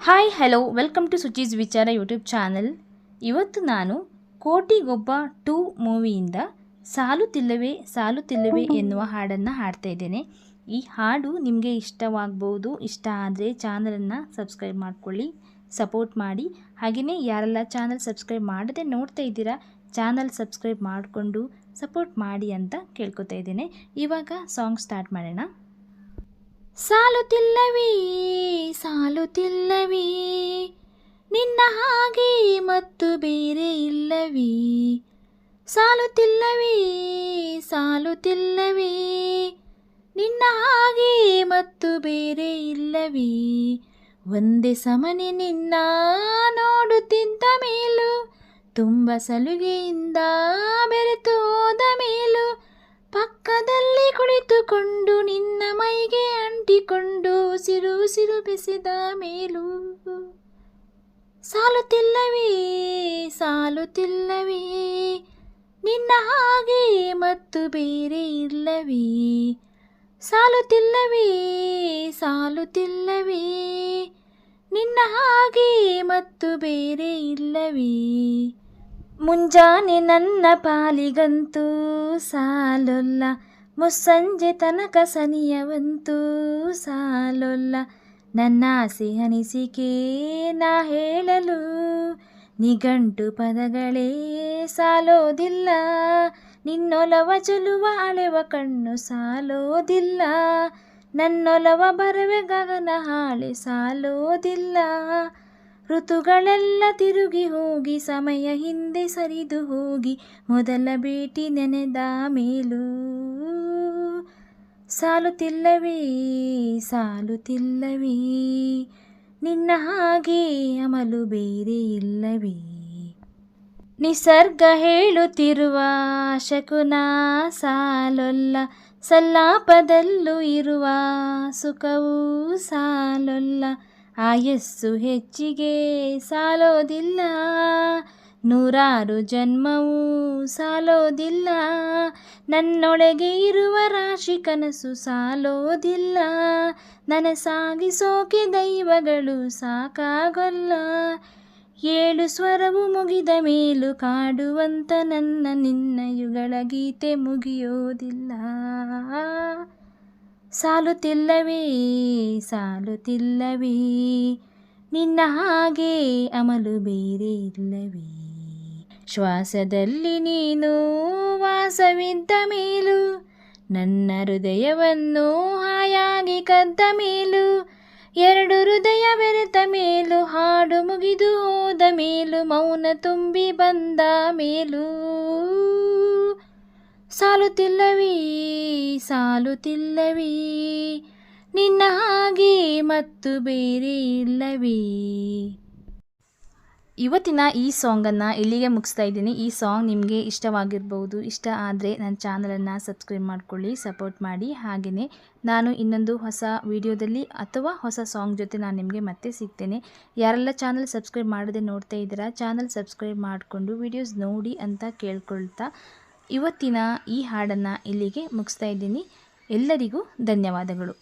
Hi hello welcome to Suchi's ವಿಚಾರ YouTube channel ಇವತ್ತು ನಾನು ಕೋಟಿಗೊಬ್ಬ ಟೂ ಮೂವಿಯಿಂದ ಸಾಲುತ್ತಿಲ್ಲವೇ ಸಾಲುತ್ತಿಲ್ಲವೇ ಎನ್ನುವ ಹಾಡನ್ನು ಹಾಡ್ತಾ ಇದ್ದೇನೆ. ಈ ಹಾಡು ನಿಮಗೆ ಇಷ್ಟವಾಗ್ಬೋದು ಇಷ್ಟ ಆದರೆ ಚಾನಲನ್ನು ಸಬ್ಸ್ಕ್ರೈಬ್ ಮಾಡ್ಕೊಳ್ಳಿ ಸಪೋರ್ಟ್ ಮಾಡಿ. ಹಾಗೆಯೇ ಯಾರೆಲ್ಲ ಚಾನಲ್ ಸಬ್ಸ್ಕ್ರೈಬ್ ಮಾಡದೆ ನೋಡ್ತಾ ಇದ್ದೀರಾ ಚಾನಲ್ ಸಬ್ಸ್ಕ್ರೈಬ್ ಮಾಡಿಕೊಂಡು ಸಪೋರ್ಟ್ ಮಾಡಿ ಅಂತ ಕೇಳ್ಕೊತಾ ಇದ್ದೇನೆ. ಇವಾಗ ಸಾಂಗ್ ಸ್ಟಾರ್ಟ್ ಮಾಡೋಣ. ಸಾಲುತ್ತಿಲ್ಲವೇ ಸಾಲುತ್ತಿಲ್ಲವೇ, ನಿನ್ನ ಹಾಗೆ ಮತ್ತು ಬೇರೆ ಇಲ್ಲವೇ, ಸಾಲುತ್ತಿಲ್ಲವೇ ಸಾಲುತ್ತಿಲ್ಲವೇ, ನಿನ್ನ ಹಾಗೆ ಮತ್ತು ಬೇರೆ ಇಲ್ಲವೇ, ಒಂದೇ ಸಮನೆ ನಿನ್ನ ನೋಡುತ್ತಿದ್ದ ಮೇಲೂ, ತುಂಬ ಸಲುಗೆಯಿಂದ ಬೆರೆತು ಹೋದ ಮೇಲೂ, ಪಕ್ಕದಲ್ಲಿ ಕುಳಿತುಕೊಂಡು ಅಂಟಿಕೊಂಡು ಉಸಿರು ಉಸಿರು ಬೆಸೆದ ಮೇಲೂ. ಸಾಲುತ್ತಿಲ್ಲವೇ ಸಾಲುತ್ತಿಲ್ಲವೇ ನಿನ್ನ ಹಾಗೆ ಮತ್ತು ಬೇರೆ ಇಲ್ಲವೇ. ಸಾಲುತ್ತಿಲ್ಲವೇ ಸಾಲುತ್ತಿಲ್ಲವೇ ನಿನ್ನ ಹಾಗೆ ಮತ್ತು ಬೇರೆ ಇಲ್ಲವೇ. ಮುಂಜಾನೆ ನನ್ನ ಪಾಲಿಗಂತೂ ಸಾಲೊಲ್ಲ ಮುಸ್ಸಂಜೆ ತನಕ ಸನಿಯವಂತೂ ಸಾಲೊಲ್ಲ. ನನ್ನ ಆಸೆ ಅನಿಸಿಕೆ ನಾ ಹೇಳಲು ನಿಘಂಟು ಪದಗಳೇ ಸಾಲೋದಿಲ್ಲ. ನಿನ್ನೊಲವ ಚೆಲುವ ಅಳೆವ ಕಣ್ಣು ಸಾಲೋದಿಲ್ಲ. ನನ್ನೊಲವ ಬರವೆ ಗಗನ ಹಾಳೆ ಸಾಲೋದಿಲ್ಲ. ಋತುಗಳೆಲ್ಲ ತಿರುಗಿ ಹೋಗಿ ಸಮಯ ಹಿಂದೆ ಸರಿದು ಹೋಗಿ ಮೊದಲ ಭೇಟಿ ನೆನೆದ ಮೇಲೂ ಸಾಲುತ್ತಿಲ್ಲವೇ ಸಾಲುತ್ತಿಲ್ಲವೇ. ನಿನ್ನ ಹಾಗೆ ಅಮಲು ಬೇರೆ ಇಲ್ಲವೇ. ನಿಸರ್ಗ ಹೇಳುತ್ತಿರುವ ಶಕುನ ಸಾಲೊಲ್ಲ, ಸಲ್ಲಾಪದಲ್ಲೂ ಇರುವ ಸುಖವೂ ಸಾಲೊಲ್ಲ. ಆಯಸ್ಸು ಹೆಚ್ಚಿಗೆ ಸಾಲೋದಿಲ್ಲ. ನೂರಾರು ಜನ್ಮವೂ ಸಾಲೋದಿಲ್ಲ. ನನ್ನೊಳಗೆ ಇರುವ ರಾಶಿ ಕನಸು ಸಾಲೋದಿಲ್ಲ. ನನಸಾಗಿಸೋಕೆ ದೈವಗಳು ಸಾಕಾಗಲ್ಲ. ಏಳು ಸ್ವರವು ಮುಗಿದ ಮೇಲೂ ಕಾಡುವಂತ ನನ್ನ ನಿನ್ನ ಯುಗಳ ಗೀತೆ ಮುಗಿಯೋದಿಲ್ಲ. ಸಾಲುತ್ತಿಲ್ಲವೇ ಸಾಲುತ್ತಿಲ್ಲವೇ, ನಿನ್ನ ಹಾಗೆ ಅಮಲು ಬೇರೆ ಇಲ್ಲವೇ. ಶ್ವಾಸದಲ್ಲಿ ನೀನು ವಾಸವಿದ್ದ ಮೇಲೂ, ನನ್ನ ಹೃದಯವನ್ನು ಹಾಯಾಗಿ ಕದ್ದ ಮೇಲು, ಎರಡು ಹೃದಯ ಬೆರೆತ ಮೇಲು, ಹಾಡು ಮುಗಿದು ಹೋದ ಮೇಲು, ಮೌನ ತುಂಬಿ ಬಂದ ಮೇಲೂ. ಸಾಲುತ್ತಿಲ್ಲವೀ ಸಾಲುತ್ತಿಲ್ಲವೀ, ನಿನ್ನ ಹಾಗೆ ಮತ್ತು ಬೇರೆ ಇಲ್ಲವೇ. ಇವತ್ತಿನ ಈ ಸಾಂಗನ್ನು ಇಲ್ಲಿಗೆ ಮುಗಿಸ್ತಾ ಇದ್ದೀನಿ. ಈ ಸಾಂಗ್ ನಿಮಗೆ ಇಷ್ಟವಾಗಿರ್ಬೋದು, ಇಷ್ಟ ಆದರೆ ನನ್ನ ಚಾನಲನ್ನು ಸಬ್ಸ್ಕ್ರೈಬ್ ಮಾಡ್ಕೊಳ್ಳಿ, ಸಪೋರ್ಟ್ ಮಾಡಿ. ಹಾಗೆಯೇ ನಾನು ಇನ್ನೊಂದು ಹೊಸ ವಿಡಿಯೋದಲ್ಲಿ ಅಥವಾ ಹೊಸ ಸಾಂಗ್ ಜೊತೆ ನಾನು ನಿಮಗೆ ಮತ್ತೆ ಸಿಗ್ತೇನೆ. ಯಾರೆಲ್ಲ ಚಾನಲ್ ಸಬ್ಸ್ಕ್ರೈಬ್ ಮಾಡದೆ ನೋಡ್ತಾ ಇದ್ದೀರಾ, ಚಾನಲ್ ಸಬ್ಸ್ಕ್ರೈಬ್ ಮಾಡಿಕೊಂಡು ವಿಡಿಯೋಸ್ ನೋಡಿ ಅಂತ ಕೇಳ್ಕೊಳ್ತಾ ಇವತ್ತಿನ ಈ ಹಾಡನ್ನು ಇಲ್ಲಿಗೆ ಮುಗಿಸ್ತಾ ಇದ್ದೀನಿ. ಎಲ್ಲರಿಗೂ ಧನ್ಯವಾದಗಳು.